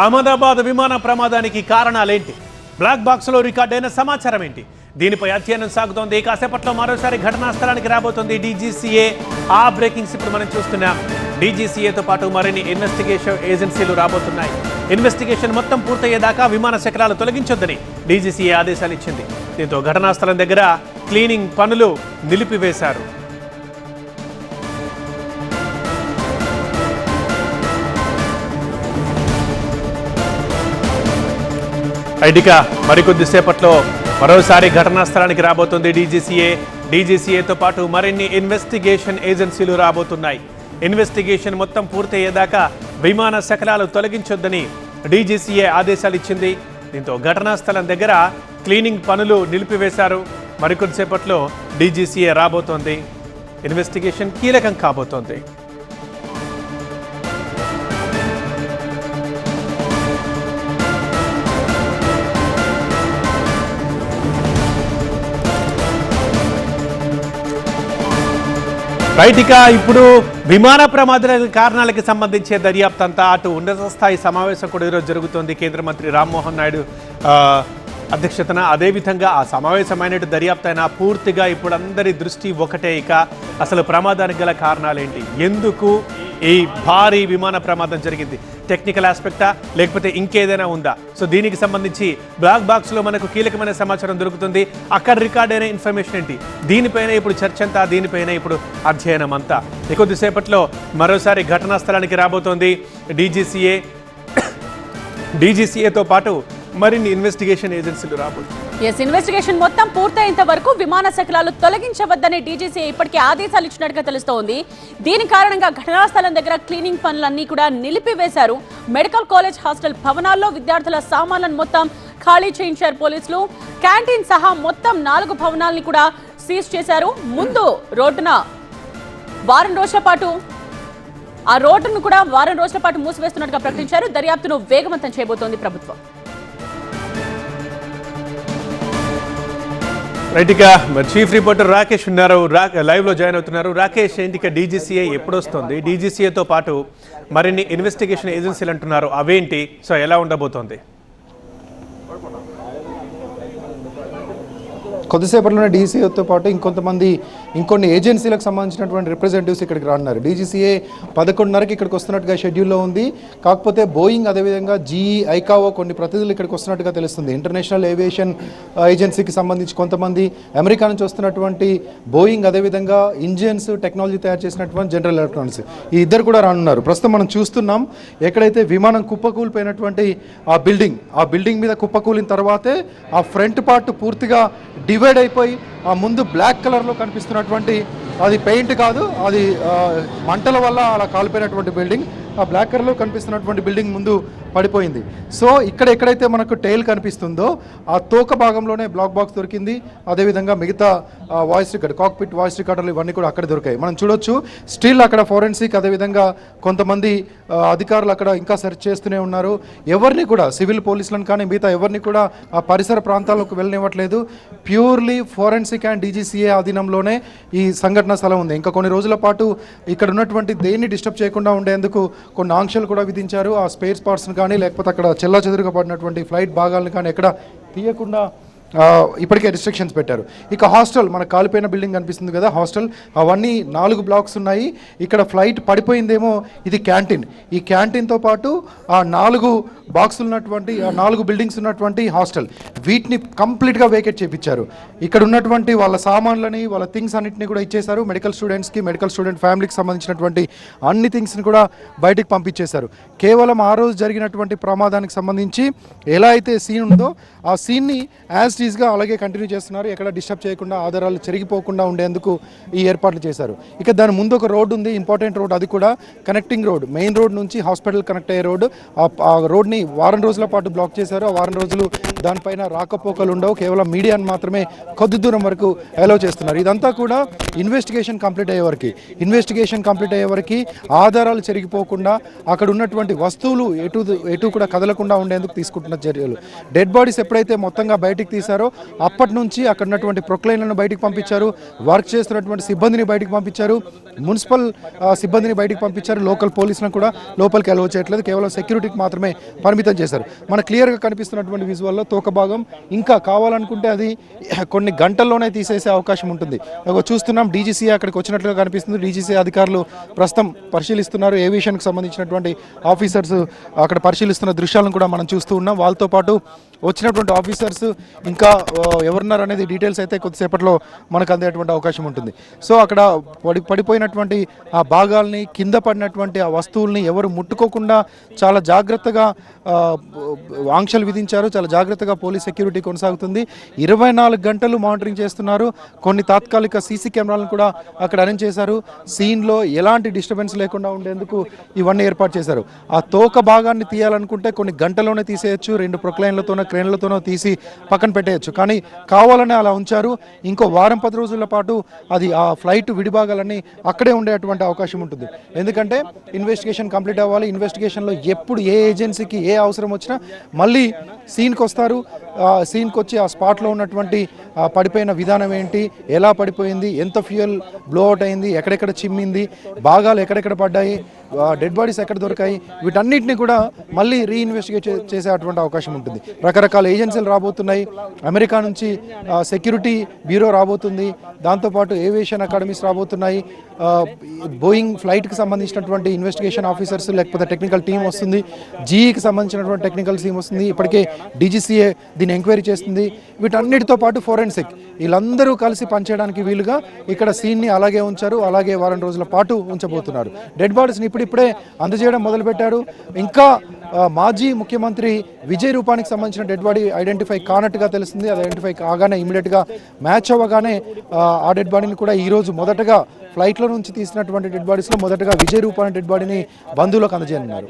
అహ్మదాబాద్ విమాన ప్రమాదానికి కారణాలేంటి? బ్లాక్ బాక్స్లో రికార్డైన సమాచారం ఏంటి దీనిపై అధ్యయనం సాగుతోంది. కాసేపట్లో మరోసారి ఘటనా స్థలానికి రాబోతోంది డీజీసీఏ. ఆ బ్రేకింగ్స్ ఇప్పుడు మనం చూస్తున్నాం. డీజీసీఏతో పాటు మరిన్ని ఇన్వెస్టిగేషన్ ఏజెన్సీలు రాబోతున్నాయి. ఇన్వెస్టిగేషన్ మొత్తం పూర్తయ్యేదాకా విమాన శకలాలు తొలగించొద్దని డీజీసీఏ ఆదేశాలు ఇచ్చింది. దీంతో ఘటనా స్థలం దగ్గర క్లీనింగ్ పనులు నిలిపివేశారు. ఐటిక మరికొద్దిసేపట్లో మరోసారి ఘటనా స్థలానికి రాబోతుంది డీజీసీఏ. డీజీసీఏతో పాటు మరిన్ని ఇన్వెస్టిగేషన్ ఏజెన్సీలు రాబోతున్నాయి. ఇన్వెస్టిగేషన్ మొత్తం పూర్తయ్యేదాకా విమాన శకలాలు తొలగించొద్దని డీజీసీఏ ఆదేశాలు ఇచ్చింది. దీంతో ఘటనా స్థలం దగ్గర క్లీనింగ్ పనులు నిలిపివేశారు. మరికొద్దిసేపట్లో డీజీసీఏ రాబోతోంది. ఇన్వెస్టిగేషన్ కీలకం కాబోతోంది. రైట్ ఇక ఇప్పుడు విమాన ప్రమాదాల కారణాలకి సంబంధించే దర్యాప్తు అంతా అటు ఉన్నత స్థాయి సమావేశం కూడా ఈరోజు జరుగుతోంది. కేంద్ర మంత్రి రామ్మోహన్ నాయుడు అధ్యక్షతన అదేవిధంగా ఆ సమావేశమైనట్టు దర్యాప్తు అయినా పూర్తిగా ఇప్పుడు అందరి దృష్టి ఒకటే ఇక. అసలు ప్రమాదానికి గల కారణాలేంటి? ఎందుకు ఈ భారీ విమాన ప్రమాదం జరిగింది. టెక్నికల్ ఆస్పెక్టా లేకపోతే ఇంకేదైనా ఉందా? సో దీనికి సంబంధించి బ్లాక్ బాక్స్లో మనకు కీలకమైన సమాచారం దొరుకుతుంది. అక్కడ రికార్డ్ అయిన ఇన్ఫర్మేషన్ ఏంటి? దీనిపైన ఇప్పుడు చర్చ అంతా దీనిపైన ఇప్పుడు అధ్యయనం అంతా. కొద్దిసేపట్లో మరోసారి ఘటనా స్థలానికి రాబోతోంది. డీజీసీఏ డీజీసీఏతో పాటు మరిన్ని ఇన్వెస్టిగేషన్ ఏజెన్సీలు రాబోతున్నాయి. ఎస్ ఇన్వెస్టిగేషన్ మొత్తం పూర్తయ్యేంత వరకు విమాన శకలాలు తొలగించవద్దని డీజీసీ ఇప్పటికే ఆదేశాలు ఇచ్చినట్టుగా తెలుస్తోంది. దీని కారణంగా ఘటనా స్థలం దగ్గర క్లీనింగ్ పనులన్నీ కూడా నిలిపివేశారు. మెడికల్ కాలేజ్ హాస్టల్ భవనాల్లో విద్యార్థుల సామాన్లను మొత్తం ఖాళీ చేయించారు పోలీసులు. క్యాంటీన్ సహా మొత్తం నాలుగు భవనాల్ని కూడా సీజ్ చేశారు. ముందు రోడ్డున వారం రోజుల పాటు ఆ రోడ్డును కూడా వారం రోజుల పాటు మూసివేస్తున్నట్టుగా ప్రకటించారు. దర్యాప్తును వేగవంతం చేయబోతోంది ప్రభుత్వం. రైట్ ఇక మరి చీఫ్ రిపోర్టర్ రాకేష్ ఉన్నారు. రా లైవ్లో జాయిన్ అవుతున్నారు. రాకేష్ ఏంటి ఇక డీజీసీఏ ఎప్పుడు వస్తుంది డీజీసీఏతో పాటు మరిన్ని ఇన్వెస్టిగేషన్ ఏజెన్సీలు అంటున్నారు. అవేంటి? సో ఎలా ఉండబోతోంది? కొద్దిసేపట్లోనే డీసీఏతో పాటు ఇంకొంతమంది ఇంకొన్ని ఏజెన్సీలకు సంబంధించినటువంటి రిప్రజెంటేటివ్స్ ఇక్కడికి రానున్నారు. డీజీసీఏ పదకొండున్నరకి ఇక్కడికి వస్తున్నట్టుగా షెడ్యూల్లో ఉంది. కాకపోతే బోయింగ్ అదేవిధంగా జీఈ ఐకావో కొన్ని ప్రతినిధులు ఇక్కడికి వస్తున్నట్టుగా తెలుస్తుంది. ఇంటర్నేషనల్ ఏవియేషన్ ఏజెన్సీకి సంబంధించి కొంతమంది అమెరికా నుంచి వస్తున్నటువంటి బోయింగ్ అదేవిధంగా ఇంజిన్స్ టెక్నాలజీ తయారు చేసినటువంటి జనరల్ ఎలక్ట్రానిక్స్ ఈ ఇద్దరు కూడా రానున్నారు. ప్రస్తుతం మనం చూస్తున్నాం ఎక్కడైతే విమానం కుప్పకూలిపోయినటువంటి ఆ బిల్డింగ్ ఆ బిల్డింగ్ మీద కుప్పకూలిన తర్వాతే ఆ ఫ్రంట్ పార్ట్ పూర్తిగా డివైడ్ అయిపోయి ఆ ముందు బ్లాక్ కలర్లో కనిపిస్తున్నటువంటి అది పెయింట్ కాదు అది మంటల వల్ల అలా కాలిపోయినటువంటి బిల్డింగ్. ఆ బ్లాక్ కలర్లో కనిపిస్తున్నటువంటి బిల్డింగ్ ముందు పడిపోయింది. సో ఇక్కడ ఎక్కడైతే మనకు టైల్ కనిపిస్తుందో ఆ తోక భాగంలోనే బ్లాక్ బాక్స్ దొరికింది. అదేవిధంగా మిగతా వాయిస్ రికార్డ్ కాక్పిట్ వాయిస్ రికార్డర్లు ఇవన్నీ కూడా అక్కడ దొరికాయి. మనం చూడొచ్చు స్టిల్ అక్కడ ఫోరెన్సిక్ అదేవిధంగా కొంతమంది అధికారులు అక్కడ ఇంకా సెర్చ్ చేస్తూనే ఉన్నారు. ఎవరిని కూడా సివిల్ పోలీసులను కానీ మిగతా ఎవరిని కూడా ఆ పరిసర ప్రాంతాలకు వెళ్ళనివ్వట్లేదు. ప్యూర్లీ ఫోరెన్సిక్ అండ్ డీజీసీఏ ఆధీనంలోనే ఈ సంఘటన స్థలం ఉంది. ఇంకా కొన్ని రోజుల పాటు ఇక్కడ ఉన్నటువంటి దేన్ని డిస్టర్బ్ చేయకుండా ఉండేందుకు కొన్ని ఆంక్షలు కూడా విధించారు. ఆ స్పేర్ పార్ట్స్ని కానీ లేకపోతే అక్కడ చెల్లా చెదురుగా పడినటువంటి ఫ్లైట్ భాగాలను కానీ ఎక్కడ తీయకుండా ఇప్పటికే రిస్ట్రిక్షన్స్ పెట్టారు. ఇక హాస్టల్ మన కాలిపోయిన బిల్డింగ్ కనిపిస్తుంది కదా హాస్టల్. అవన్నీ నాలుగు బ్లాక్స్ ఉన్నాయి. ఇక్కడ ఫ్లైట్ పడిపోయిందేమో ఇది క్యాంటీన్ ఈ క్యాంటీన్తో పాటు ఆ నాలుగు బాక్సులు ఉన్నటువంటి ఆ నాలుగు బిల్డింగ్స్ ఉన్నటువంటి హాస్టల్. వీటిని కంప్లీట్గా వేకెట్ చేయించారు ఇక్కడ ఉన్నటువంటి వాళ్ళ సామాన్లని వాళ్ళ థింగ్స్ అన్నింటినీ కూడా ఇచ్చేశారు. మెడికల్ స్టూడెంట్స్కి మెడికల్ స్టూడెంట్ ఫ్యామిలీకి సంబంధించినటువంటి అన్ని థింగ్స్ని కూడా బయటికి పంపించేశారు. కేవలం ఆ రోజు జరిగినటువంటి ప్రమాదానికి సంబంధించి ఎలా అయితే సీన్ ఉందో ఆ సీన్ని యాజ్ టీజ్గా అలాగే కంటిన్యూ చేస్తున్నారు. ఎక్కడ డిస్టర్బ్ చేయకుండా ఆధారాలు చెరిగిపోకుండా ఉండేందుకు ఈ ఏర్పాట్లు చేశారు. ఇక దాని ముందు ఒక రోడ్ ఉంది ఇంపార్టెంట్ రోడ్ అది కూడా కనెక్టింగ్ రోడ్ మెయిన్ రోడ్ నుంచి హాస్పిటల్ కనెక్ట్ అయ్యే రోడ్. ఆ రోడ్ని వారం రోజుల పాటు బ్లాక్ చేశారు. ఆ వారం రోజులు దానిపైన రాకపోకలు ఉండవు. కేవలం మీడియాను మాత్రమే కొద్ది దూరం వరకు అలౌ చేస్తున్నారు. ఇదంతా కూడా ఇన్వెస్టిగేషన్ కంప్లీట్ అయ్యే వరకు. ఇన్వెస్టిగేషన్ కంప్లీట్ అయ్యే వరకు ఆధారాలు చెరిగిపోకుండా అక్కడ ఉన్నటువంటి వస్తువులు ఎటు ఎటు కూడా కదలకుండా ఉండేందుకు తీసుకుంటున్న చర్యలు. డెడ్ బాడీస్ ఎప్పుడైతే మొత్తంగా బయటికి చేశారో అప్పటి నుంచి అక్కడ ఉన్నటువంటి ప్రొక్లైన్లను బయటకు పంపించారు వర్క్ చేస్తున్నటువంటి సిబ్బందిని బయటకు పంపించారు మున్సిపల్ సిబ్బందిని బయటకు పంపించారు లోకల్ పోలీసులను కూడా లోపలికి అలవ్ చేయట్లేదు కేవలం సెక్యూరిటీకి మాత్రమే పరిమితం చేశారు. మన క్లియర్గా కనిపిస్తున్నటువంటి విజువల్లో తోక భాగం ఇంకా కావాలనుకుంటే అది కొన్ని గంటల్లోనే తీసేసే అవకాశం ఉంటుంది. చూస్తున్నాం డీజీసీ అక్కడికి వచ్చినట్లుగా కనిపిస్తుంది. డీజీసీ అధికారులు ప్రస్తుతం పరిశీలిస్తున్నారు. ఏవియేషన్కి సంబంధించినటువంటి ఆఫీసర్స్ అక్కడ పరిశీలిస్తున్న దృశ్యాలను కూడా మనం చూస్తూ ఉన్నాం. వాళ్ళతో పాటు వచ్చినటువంటి ఆఫీసర్స్ ఇంకా ఎవరున్నారు అనేది డీటెయిల్స్ అయితే కొద్దిసేపట్లో మనకు అందేటువంటి అవకాశం ఉంటుంది. సో అక్కడ పడి పడిపోయినటువంటి ఆ భాగాల్ని కింద పడినటువంటి ఆ వస్తువుల్ని ఎవరు ముట్టుకోకుండా చాలా జాగ్రత్తగా ఆంక్షలు విధించారు. చాలా జాగ్రత్తగా పోలీస్ సెక్యూరిటీ కొనసాగుతుంది. ఇరవై నాలుగు గంటలు మానిటరింగ్ చేస్తున్నారు. కొన్ని తాత్కాలిక సీసీ కెమెరాలను కూడా అక్కడ అరేంజ్ చేశారు. సీన్లో ఎలాంటి డిస్టర్బెన్స్ లేకుండా ఉండేందుకు ఇవన్నీ ఏర్పాటు చేశారు. ఆ తోక భాగాన్ని తీయాలనుకుంటే కొన్ని గంటలోనే తీసేయచ్చు. రెండు ప్రొక్లైన్లతోనే క్రేన్లతోనో తీసి పక్కన పెట్టేయచ్చు. కానీ కావాలనే అలా ఉంచారు. ఇంకో వారం పది రోజుల పాటు అది ఆ ఫ్లైట్ విడిభాగాలన్నీ అక్కడే ఉండేటువంటి అవకాశం ఉంటుంది. ఎందుకంటే ఇన్వెస్టిగేషన్ కంప్లీట్ అవ్వాలి. ఇన్వెస్టిగేషన్లో ఎప్పుడు ఏ ఏజెన్సీకి ఏ అవసరం వచ్చినా మళ్ళీ సీన్కి వస్తారు సీన్కి వచ్చి ఆ స్పాట్లో ఉన్నటువంటి పడిపోయిన విధానం ఏంటి? ఎలా పడిపోయింది? ఎంత ఫ్యూయల్ బ్లోఅవుట్ అయింది? ఎక్కడెక్కడ చిమ్మింది? భాగాలు ఎక్కడెక్కడ పడ్డాయి? డెడ్ బాడీస్ ఎక్కడ దొరికాయి? వీటన్నిటిని కూడా మళ్ళీ రీఇన్వెస్టిగేట్ చేసే అటువంటి అవకాశం ఉంటుంది. రకరకాల ఏజెన్సీలు రాబోతున్నాయి. అమెరికా నుంచి సెక్యూరిటీ బ్యూరో రాబోతుంది. దాంతోపాటు ఏవియేషన్ అకాడమీస్ రాబోతున్నాయి. బోయింగ్ ఫ్లైట్కి సంబంధించినటువంటి ఇన్వెస్టిగేషన్ ఆఫీసర్స్ లేకపోతే టెక్నికల్ టీం వస్తుంది. జీఈకి సంబంధించినటువంటి టెక్నికల్ టీం వస్తుంది. ఇప్పటికే డీజీసీఏ దీన్ని ఎంక్వైరీ చేస్తుంది. వీటన్నిటితో పాటు ఫోరెన్సిక్ వీళ్ళందరూ కలిసి పనిచేయడానికి వీలుగా ఇక్కడ సీన్ని అలాగే ఉంచారు. అలాగే వారం రోజుల పాటు ఉంచబోతున్నారు. డెడ్ బాడీస్ని ఇప్పుడిప్పుడే అందజేయడం మొదలుపెట్టారు. ఇంకా మాజీ ముఖ్యమంత్రి విజయ్ రూపానికి సంబంధించిన డెడ్ బాడీ ఐడెంటిఫై కానట్టుగా తెలిసింది అది ఐడెంటిఫై కాగానే ఇమీడియట్గా మ్యాచ్ అవ్వగానే ఆ, డెడ్ బాడీని కూడా ఈరోజు మొదటగా ఫ్లైట్లో నుంచి తీసినటువంటి డెడ్ బాడీస్లో మొదటగా విజయ్ రూపాని డెడ్ బాడీని బంధువులకు అందజేయనున్నారు.